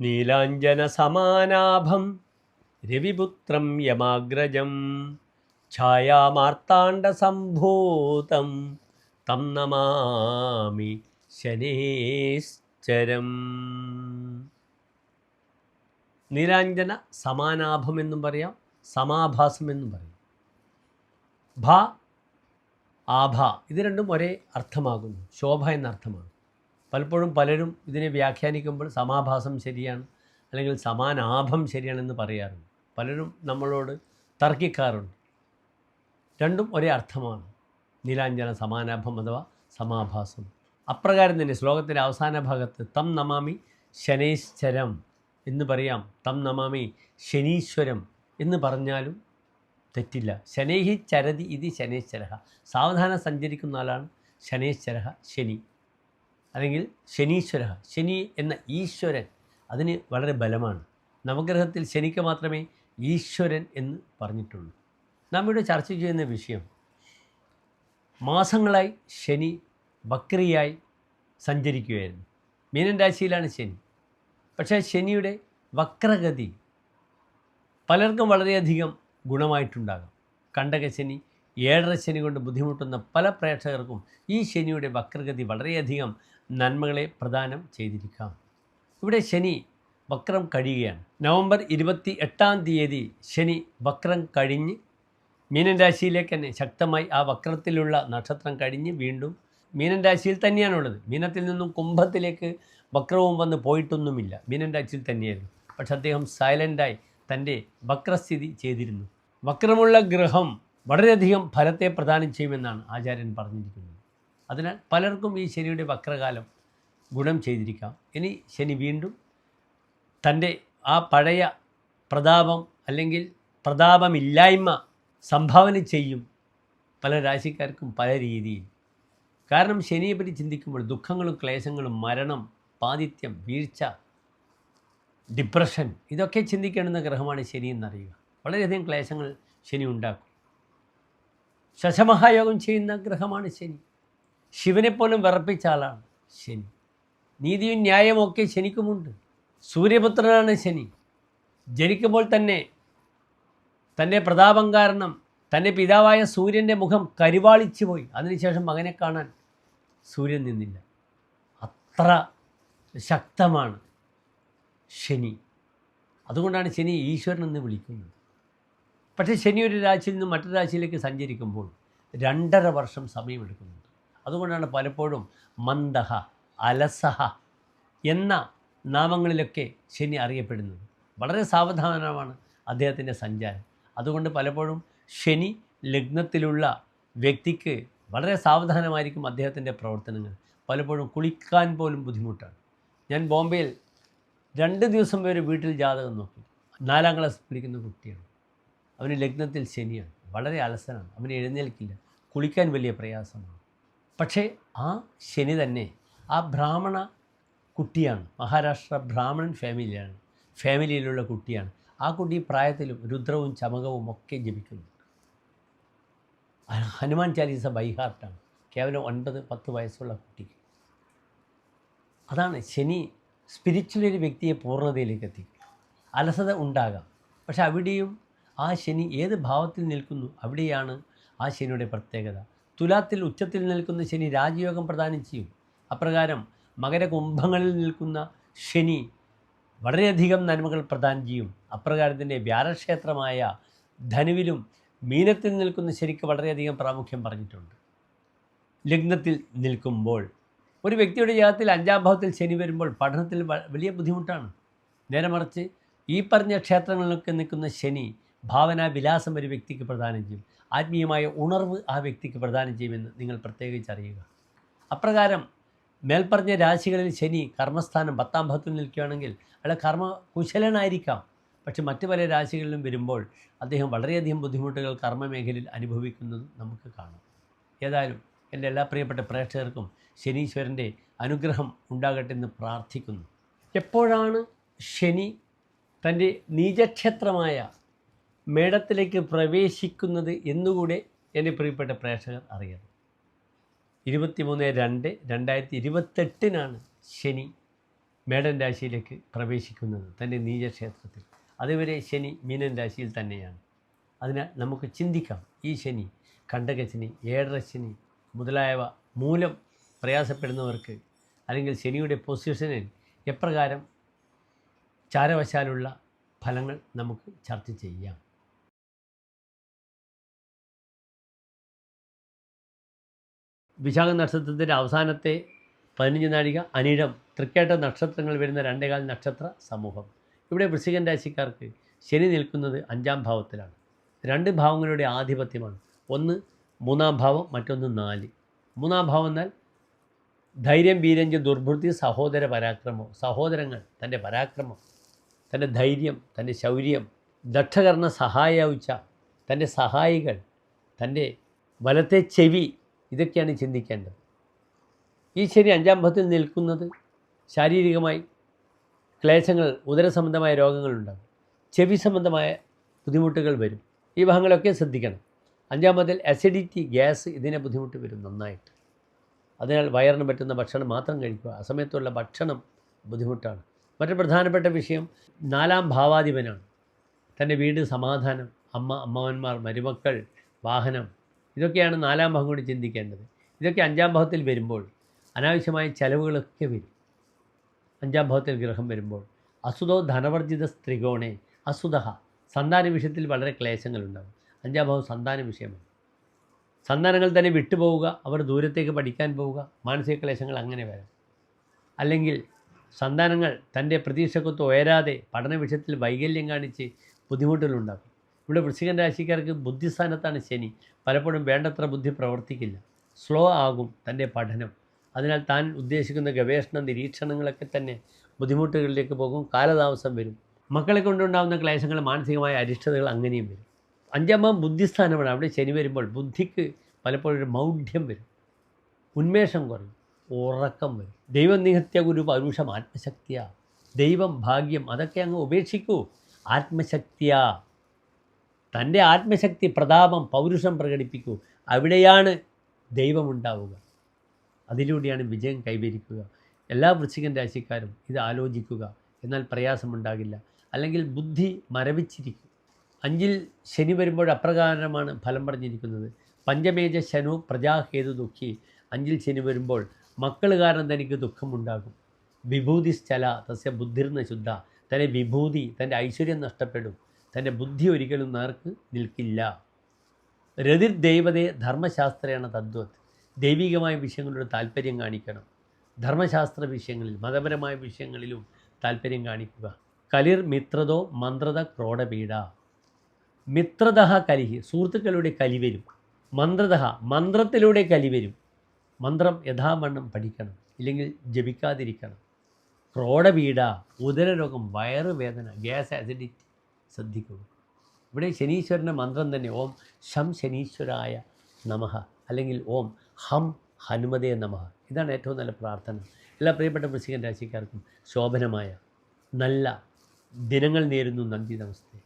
നീലാഞ്ജനസമാനാഭം. രവിപുത്രം യമാഗ്രജം. ഛായാമാർത്താണ്ഡസംഭൂതം. തം നമാമി ശനേശ്ചരം. നീലാഞ്ജന സമാനാഭം എന്നും പറയാം സമാഭാസം എന്നും പറയും. ഭ ആഭ ഇത് രണ്ടും ഒരേ അർത്ഥമാകുന്നു ശോഭ എന്ന അർത്ഥമാണ് പലപ്പോഴും പലരും ഇതിനെ വ്യാഖ്യാനിക്കുമ്പോൾ സമാഭാസം ശരിയാണ് അല്ലെങ്കിൽ സമാനാഭം ശരിയാണെന്ന് പറയാറുണ്ട്. പലരും നമ്മളോട് തർക്കിക്കാറുണ്ട്. രണ്ടും ഒരേ അർത്ഥമാണ്. നീലാഞ്ജന സമാനാഭം അഥവാ സമാഭാസം. അപ്രകാരം തന്നെ ശ്ലോകത്തിന്റെ അവസാന ഭാഗത്ത് തം നമാമി ശനൈശ്വരം എന്ന് പറയാം. തം നമാമി ശനീശ്വരം എന്ന് പറഞ്ഞാലും തെറ്റില്ല. ശനൈഹി ചരതി ഇത് ശനൈശ്വര സാവധാനം സഞ്ചരിക്കുന്ന ആളാണ് ശനൈശ്വര ശനി. അല്ലെങ്കിൽ ശനീശ്വര ശനി എന്ന ഈശ്വരൻ അതിന് വളരെ ബലമാണ്. നവഗ്രഹത്തിൽ ശനിക്ക് മാത്രമേ ഈശ്വരൻ എന്ന് പറഞ്ഞിട്ടുള്ളൂ. നാം ഇവിടെ ചർച്ച ചെയ്യുന്ന വിഷയം മാസങ്ങളായി ശനി വക്രിയായി സഞ്ചരിക്കുകയായിരുന്നു. മീനൻ രാശിയിലാണ് ശനി. പക്ഷേ ശനിയുടെ വക്രഗതി പലർക്കും വളരെയധികം ഗുണമായിട്ടുണ്ടാകും. കണ്ടക ശനി ഏഴര ശനി കൊണ്ട് ബുദ്ധിമുട്ടുന്ന പല പ്രേക്ഷകർക്കും ഈ ശനിയുടെ വക്രഗതി വളരെയധികം നന്മകളെ പ്രദാനം ചെയ്തിരിക്കാം. ഇവിടെ ശനി വക്രം കഴിയുകയാണ്. നവംബർ ഇരുപത്തി എട്ടാം തീയതി ശനി വക്രം കഴിഞ്ഞ് മീനൻ രാശിയിലേക്ക് തന്നെ ശക്തമായി ആ വക്രത്തിലുള്ള നക്ഷത്രം കഴിഞ്ഞ് വീണ്ടും മീനൻ രാശിയിൽ തന്നെയാണുള്ളത് മീനത്തിൽ നിന്നും കുംഭത്തിലേക്ക് വക്രവും വന്ന് പോയിട്ടൊന്നുമില്ല. മീനൻ രാശിയിൽ തന്നെയായിരുന്നു. പക്ഷെ അദ്ദേഹം സൈലന്റായി തന്റെ വക്രസ്ഥിതി ചെയ്തിരുന്നു. വക്രമുള്ള ഗ്രഹം വളരെയധികം ഫലത്തെ പ്രദാനം ചെയ്യുമെന്നാണ് ആചാര്യൻ പറഞ്ഞിരിക്കുന്നത്. അതിനാൽ പലർക്കും ഈ ശനിയുടെ വക്രകാലം ഗുണം ചെയ്തിരിക്കാം. ഇനി ശനി വീണ്ടും തന്റെ ആ പഴയ പ്രതാപം അല്ലെങ്കിൽ പ്രതാപമില്ലായ്മ സംഭാവന ചെയ്യും പല രാശിക്കാർക്കും പല രീതിയിൽ. കാരണം ശനിയെപ്പറ്റി ചിന്തിക്കുമ്പോൾ ദുഃഖങ്ങളും ക്ലേശങ്ങളും മരണം പാതിത്യം വീഴ്ച ഡിപ്രഷൻ ഇതൊക്കെ ചിന്തിക്കേണ്ടുന്ന ഗ്രഹമാണ് ശനി എന്നറിയുക. വളരെയധികം ക്ലേശങ്ങൾ ശനി ഉണ്ടാക്കും. ശശമഹായോഗം ചെയ്യുന്ന ഗ്രഹമാണ് ശനി. ശിവനെപ്പോലും വിറപ്പിച്ച ആളാണ് ശനി. നീതിയും ന്യായവും ഒക്കെ ശനിക്കുമുണ്ട്. സൂര്യപുത്രനാണ് ശനി. ജനിക്കുമ്പോൾ തന്നെ തന്റെ പ്രതാപം കാരണം തന്റെ പിതാവായ സൂര്യന്റെ മുഖം കരിവാളിച്ചു പോയി. അതിനുശേഷം മകനെ കാണാൻ സൂര്യൻ നിന്നില്ല. അത്ര ശക്തമാണ് ശനി. അതുകൊണ്ടാണ് ശനി ഈശ്വരൻ എന്ന് വിളിക്കുന്നത്. പക്ഷേ ശനി ഒരു രാശിയിൽ നിന്ന് മറ്റൊരു രാശിയിലേക്ക് സഞ്ചരിക്കുമ്പോൾ രണ്ടര വർഷം സമയമെടുക്കുന്നുണ്ട് അതുകൊണ്ടാണ് പലപ്പോഴും മന്ദഹ അലസഹ എന്ന നാമങ്ങളിലൊക്കെ ശനി അറിയപ്പെടുന്നത്. വളരെ സാവധാനമാണ് അദ്ദേഹത്തിന്റെ സഞ്ചാരം. അതുകൊണ്ട് പലപ്പോഴും ശനി ലഗ്നത്തിലുള്ള വ്യക്തിക്ക് വളരെ സാവധാനമായിരിക്കും അദ്ദേഹത്തിന്റെ പ്രവർത്തനങ്ങൾ. പലപ്പോഴും കുളിക്കാൻ പോലും ബുദ്ധിമുട്ടാണ്. ഞാൻ ബോംബെയിൽ രണ്ട് ദിവസം വരെ വീട്ടിൽ ജാതകം നോക്കി. നാലാം ക്ലാസ് പഠിക്കുന്ന കുട്ടിയാണ്. അവന് ലഗ്നത്തിൽ ശനിയാണ്. വളരെ അലസനാണ്. അവന് എഴുന്നേൽക്കില്ല. കുളിക്കാൻ വലിയ പ്രയാസമാണ്. പക്ഷേ ആ ശനി തന്നെ ആ ബ്രാഹ്മണ കുട്ടിയാണ് മഹാരാഷ്ട്ര ബ്രാഹ്മണൻ ഫാമിലിയാണ് ഫാമിലിയിലുള്ള കുട്ടിയാണ്. ആ കുട്ടി പ്രായത്തിലും രുദ്രവും ചമകവും ഒക്കെ ജപിക്കുന്നു. ഹനുമാൻ ചാലീസ ബൈഹാർട്ടാണ് കേവലം ഒൻപത് പത്ത് വയസ്സുള്ള കുട്ടിക്ക്. അതാണ് ശനി സ്പിരിച്വൽ ഒരു വ്യക്തിയെ പൂർണതയിലേക്ക് എത്തിക്കും. അലസത ഉണ്ടാകാം. പക്ഷെ അവിടെയും ആ ശനി ഏത് ഭാവത്തിൽ നിൽക്കുന്നു അവിടെയാണ് ആ ശനിയുടെ പ്രത്യേകത. തുലാത്തിൽ ഉച്ചത്തിൽ നിൽക്കുന്ന ശനി രാജയോഗം പ്രദാനം ചെയ്യും. അപ്രകാരം മകരകുംഭങ്ങളിൽ നിൽക്കുന്ന ശനി വളരെയധികം നന്മകൾ പ്രദാനം ചെയ്യും. അപ്രകാരത്തിന്റെ വ്യാഴക്ഷേത്രമായ ധനുവിലും മീനത്തിൽ നിൽക്കുന്ന ശനിക്ക് വളരെയധികം പ്രാമുഖ്യം പറഞ്ഞിട്ടുണ്ട്. ലഗ്നത്തിൽ നിൽക്കുമ്പോൾ ഒരു വ്യക്തിയുടെ ജീവിതത്തിൽ അഞ്ചാം ഭാവത്തിൽ ശനി വരുമ്പോൾ പഠനത്തിൽ വലിയ ബുദ്ധിമുട്ടാണ്. നേരെ മറിച്ച് ഈ പറഞ്ഞ ക്ഷേത്രങ്ങളിലൊക്കെ നിൽക്കുന്ന ശനി ഭാവന വിലാസം ഒരു വ്യക്തിക്ക് പ്രദാനം ചെയ്യും. ആത്മീയമായ ഉണർവ് ആ വ്യക്തിക്ക് പ്രദാനം ചെയ്യുമെന്ന് നിങ്ങൾ പ്രത്യേകിച്ച് അറിയുക. അപ്രകാരം മേൽപ്പറഞ്ഞ രാശികളിൽ ശനി കർമ്മസ്ഥാനം പത്താം ഭാഗത്തിൽ നിൽക്കുകയാണെങ്കിൽ അയാൾ കർമ്മ കുശലനായിരിക്കാം പക്ഷെ മറ്റു പല രാശികളിലും വരുമ്പോൾ അദ്ദേഹം വളരെയധികം ബുദ്ധിമുട്ടുകൾ കർമ്മമേഖലയിൽ അനുഭവിക്കുന്നതും നമുക്ക് കാണാം. ഏതായാലും എന്റെ എല്ലാ പ്രിയപ്പെട്ട പ്രേക്ഷകർക്കും ശനീശ്വരന്റെ അനുഗ്രഹം ഉണ്ടാകട്ടെ എന്ന് പ്രാർത്ഥിക്കുന്നു. എപ്പോഴാണ് ശനി തന്റെ നീചക്ഷേത്രമായ മേടത്തിലേക്ക് പ്രവേശിക്കുന്നത് എന്നുകൂടെ എന്റെ പ്രിയപ്പെട്ട പ്രേക്ഷകർ അറിയണം. ഇരുപത്തിമൂന്ന് രണ്ട് രണ്ടായിരത്തി ഇരുപത്തെട്ടിനാണ് ശനി മേടൻ രാശിയിലേക്ക് പ്രവേശിക്കുന്നത് തന്റെ നീചക്ഷേത്രത്തിൽ. അതുവരെ ശനി മീനൻ രാശിയിൽ തന്നെയാണ്. അതിനാൽ നമുക്ക് ചിന്തിക്കാം. ഈ ശനി കണ്ടകശനി ഏഴരശനി മുതലായവ മൂലം പ്രയാസപ്പെടുന്നവർക്ക് അല്ലെങ്കിൽ ശനിയുടെ പൊസിഷനിൽ എപ്രകാരം ചാരവശാലുള്ള ഫലങ്ങൾ നമുക്ക് ചർച്ച ചെയ്യാം. വിശാഖ നക്ഷത്രത്തിന്റെ അവസാനത്തെ പതിനഞ്ച് നാഴിക അനിഴം തൃക്കേട്ട നക്ഷത്രങ്ങൾ വരുന്ന രണ്ടേകാൽ നക്ഷത്ര സമൂഹം. ഇവിടെ വൃശ്ചികൻ രാശിക്കാർക്ക് ശനി നിൽക്കുന്നത് അഞ്ചാം ഭാവത്തിലാണ്. രണ്ട് ഭാവങ്ങളുടെ ആധിപത്യമാണ്. ഒന്ന് മൂന്നാം ഭാവം മറ്റൊന്ന് നാല്. മൂന്നാം ഭാവം എന്നാൽ ധൈര്യം വീരഞ്ച് ദുർബുദ്ധി സഹോദര പരാക്രമം സഹോദരങ്ങൾ തന്റെ പരാക്രമം തന്റെ ധൈര്യം തന്റെ ശൗര്യം ദക്ഷകർണ സഹായ ഉച്ച തന്റെ സഹായികൾ തന്റെ വലത്തെ ചെവി ഇതൊക്കെയാണ് ചിന്തിക്കേണ്ടത്. ഈ ശരി അഞ്ചാം ഭാവത്തിൽ നിൽക്കുന്നത് ശാരീരികമായി ക്ലേശങ്ങൾ ഉദരസംബന്ധമായ രോഗങ്ങളുണ്ടാകും. ചെവി സംബന്ധമായ ബുദ്ധിമുട്ടുകൾ വരും. ഈ ഭാഗങ്ങളൊക്കെ ശ്രദ്ധിക്കണം. അഞ്ചാം ഭാവത്തിൽ അസിഡിറ്റി ഗ്യാസ് ഇതിനെ ബുദ്ധിമുട്ട് വരും നന്നായിട്ട്. അതിനാൽ വയറിന് പറ്റുന്ന ഭക്ഷണം മാത്രം കഴിക്കുക. അസമയത്തുള്ള ഭക്ഷണം ബുദ്ധിമുട്ടാണ്. മറ്റൊരു പ്രധാനപ്പെട്ട വിഷയം നാലാം ഭാവാധിപനാണ്. തന്റെ വീട് സമാധാനം അമ്മ അമ്മാവന്മാർ മരുമക്കൾ വാഹനം ഇതൊക്കെയാണ് നാലാം ഭാഗം കൊണ്ട് ചിന്തിക്കേണ്ടത്. ഇതൊക്കെ അഞ്ചാം ഭാഗത്തിൽ വരുമ്പോൾ അനാവശ്യമായ ചെലവുകളൊക്കെ വരും. അഞ്ചാം ഭാവത്തിൽ ഗ്രഹം വരുമ്പോൾ അസുതോ ധനവർജിത സ്ത്രീകോണെ അസുത സന്താന വിഷയത്തിൽ വളരെ ക്ലേശങ്ങളുണ്ടാകും അഞ്ചാം ഭാവം സന്താന വിഷയമാണ്. സന്താനങ്ങൾ തന്നെ വിട്ടുപോവുക അവർ ദൂരത്തേക്ക് പഠിക്കാൻ പോവുക മാനസിക ക്ലേശങ്ങൾ അങ്ങനെ വരാം. അല്ലെങ്കിൽ സന്താനങ്ങൾ തന്റെ പ്രതീക്ഷക്കൊത്ത് ഉയരാതെ പഠന വിഷയത്തിൽ വൈകല്യം കാണിച്ച് ബുദ്ധിമുട്ടുകളുണ്ടാകും ഇവിടെ വൃശ്ചികൻ രാശിക്കാർക്ക് ബുദ്ധിസ്ഥാനത്താണ് ശനി. പലപ്പോഴും വേണ്ടത്ര ബുദ്ധി പ്രവർത്തിക്കില്ല. സ്ലോ ആകും തന്റെ പഠനം. അതിനാൽ താൻ ഉദ്ദേശിക്കുന്ന ഗവേഷണ നിരീക്ഷണങ്ങളൊക്കെ തന്നെ ബുദ്ധിമുട്ടുകളിലേക്ക് പോകും കാലതാമസം വരും. മക്കളെ കൊണ്ടുണ്ടാകുന്ന ക്ലേശങ്ങൾ മാനസികമായ അരിഷ്ടതകൾ അങ്ങനെയും വരും. അഞ്ചാമാം ബുദ്ധിസ്ഥാനമാണ്. അവിടെ ശനി വരുമ്പോൾ ബുദ്ധിക്ക് പലപ്പോഴും ഒരു മൗഢ്യം വരും. ഉന്മേഷം കുറയും. ഉറക്കം വരും. ദൈവം നിഹത്യ ഗുരു പരുഷം ആത്മശക്തിയാ. ദൈവം ഭാഗ്യം. അതൊക്കെ അങ്ങ് ഉപേക്ഷിക്കൂ. ആത്മശക്തിയാ. തന്റെ ആത്മശക്തി പ്രതാപം പൗരുഷം പ്രകടിപ്പിക്കൂ. അവിടെയാണ് ദൈവമുണ്ടാവുക. അതിലൂടെയാണ് വിജയം കൈവരിക്കുക. എല്ലാ വൃശ്ചികൻ രാശിക്കാരും ഇത് ആലോചിക്കുക. എന്നാൽ പ്രയാസമുണ്ടാകില്ല. അല്ലെങ്കിൽ ബുദ്ധി മരവിച്ചിരിക്കും. അഞ്ചിൽ ശനി വരുമ്പോൾ അപ്രകാരമാണ് ഫലം പറഞ്ഞിരിക്കുന്നത്. പഞ്ചമേജ ശനു പ്രജാഹേതു ദുഃഖി. അഞ്ചിൽ ശനി വരുമ്പോൾ മക്കൾ കാരണം തനിക്ക് ദുഃഖമുണ്ടാകും. വിഭൂതി സ്ഥല തസ്യ ബുദ്ധിർന്ന ശുദ്ധ. തന്റെ വിഭൂതി തന്റെ ഐശ്വര്യം നഷ്ടപ്പെടും. തന്റെ ബുദ്ധി ഒരിക്കലും നേർക്ക് നിൽക്കില്ല. രതിർ ദൈവതയെ ധർമ്മശാസ്ത്രയാണ് തദ്വത് ദൈവികമായ വിഷയങ്ങളോട് താല്പര്യം കാണിക്കണം. ധർമ്മശാസ്ത്ര വിഷയങ്ങളിൽ മതപരമായ വിഷയങ്ങളിലും താല്പര്യം കാണിക്കുക. കലിർ മിത്രതോ മന്ത്രത ക്രോഡപീഡ മിത്രത കലിഹി സുഹൃത്തുക്കളുടെ കലി വരും. മന്ത്രത മന്ത്രത്തിലൂടെ കലി വരും. മന്ത്രം യഥാവണ്ണം പഠിക്കണം ഇല്ലെങ്കിൽ ജപിക്കാതിരിക്കണം. ക്രോഡപീഡ ഉദരരോഗം വയറുവേദന ഗ്യാസ് ആസിഡിറ്റി ശ്രദ്ധിക്കുക ഇവിടെ ശനീശ്വരന്റെ മന്ത്രം തന്നെ ഓം ശം ശനീശ്വരായ നമഹ അല്ലെങ്കിൽ ഓം ഹം ഹനുമതേ നമഹ ഇതാണ് ഏറ്റവും നല്ല പ്രാർത്ഥന. എല്ലാ പ്രിയപ്പെട്ട വൃശ്ചികൻ രാശിക്കാർക്കും ശോഭനമായ നല്ല ദിനങ്ങൾ നേരുന്നു നന്ദി നമസ്തേ.